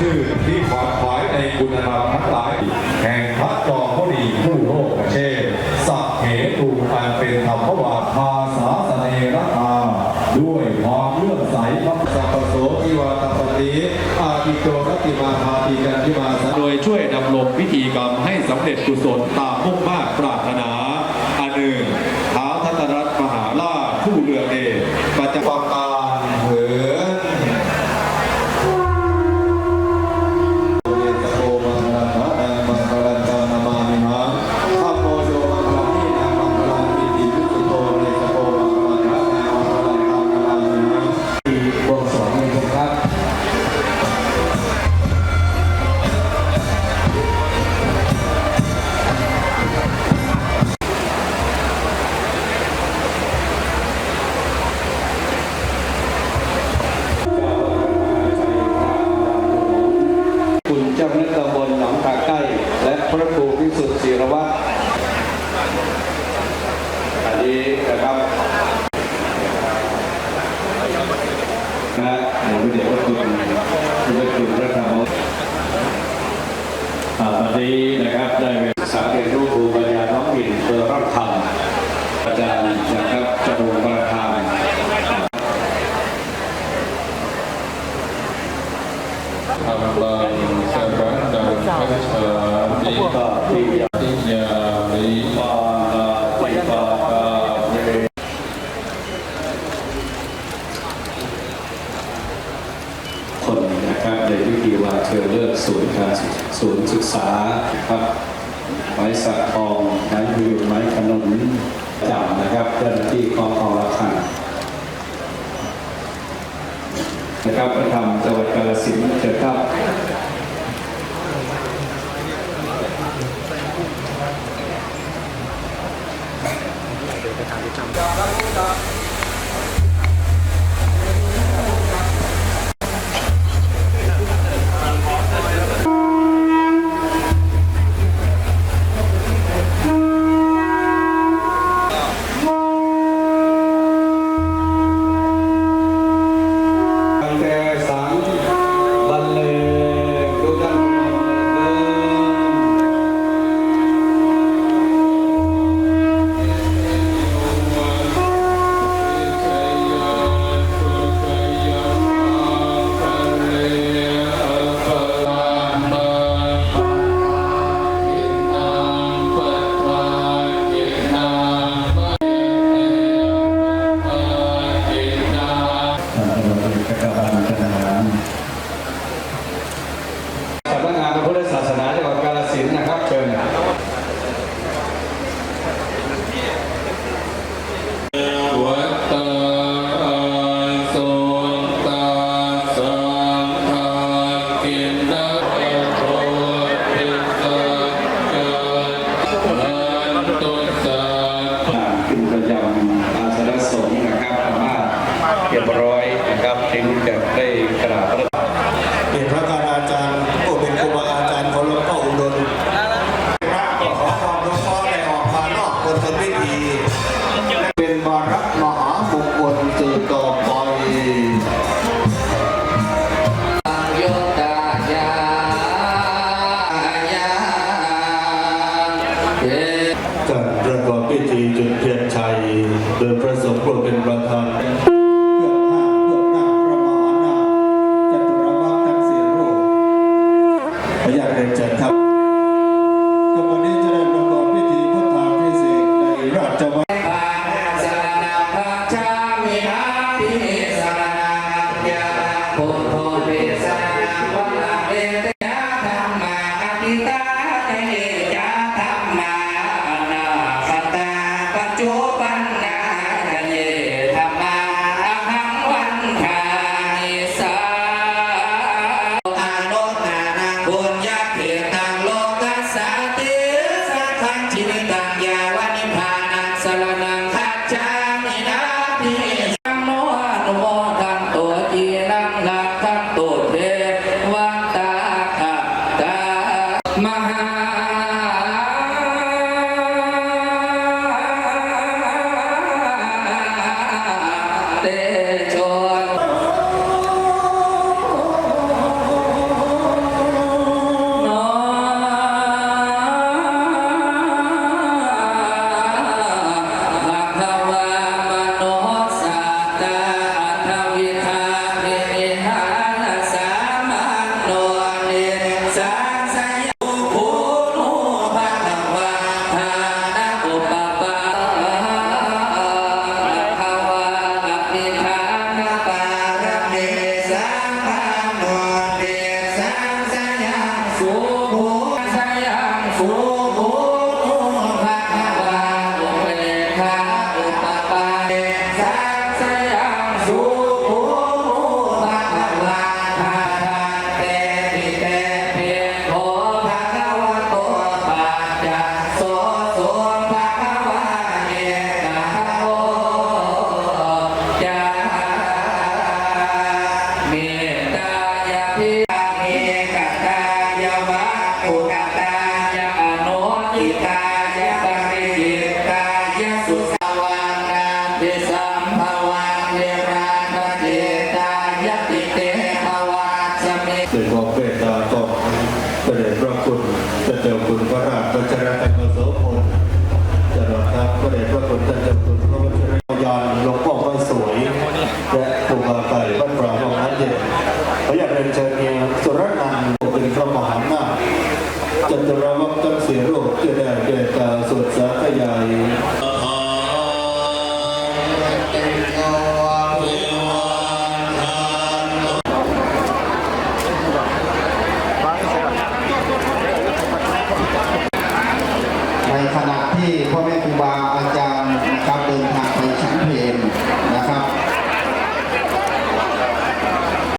ชื่อที่ขวานขวายในคุณธรรมทั้งหลาย แห่งพระจอมพดีผู้โลกประเชษสักเหตุอันเป็นธรรมวาทาสาสเนรตาด้วยความเลื่อมใสพระสัพโสทิวาตปฏิอาติโกรติมาภาติกันทิมาโดยช่วยดำรงพิธีกรรมให้สำเร็จกุศลตามมุ่งมา นี้นะครับได้เวลาสังเกตรูปภูมิปัญญาน้องหมิ่นเพื่อรับธรรมอาจารย์นะครับจรุงประธานธรรมังสรณังคัจฉามิก็ที่อยากติยามิ ปานาติปาตาเวคนนะครับในพิ ธีวางเชิญเลิกศูนย์การศูนย์ศึกษาครับไม้สักทองไม้พยุงไม้ขนุนจำนะครับเจ้าหน้าที่กองกองละครังนะครับพระธรรมจังหวัดกาฬสินธุ์เชิญครับตั้ง เรียบร้อยนะครับจึงจะได้กราบพระ คุณพระราชวัชรธรรมโสพลตลอดครับก็ได้พระคุณท่านเจะคุณพระวัชรยานหลวงพ่อไม่สวยและตัวบาไก่บ้านปราของนั้นเด็ดขออยากเรียนเชิญเนี่ยสุรนันท์เป็นพระมหาหน้าจันทรวัฒน์ตั้งเสียรู ที่พ่อแม่ครูบา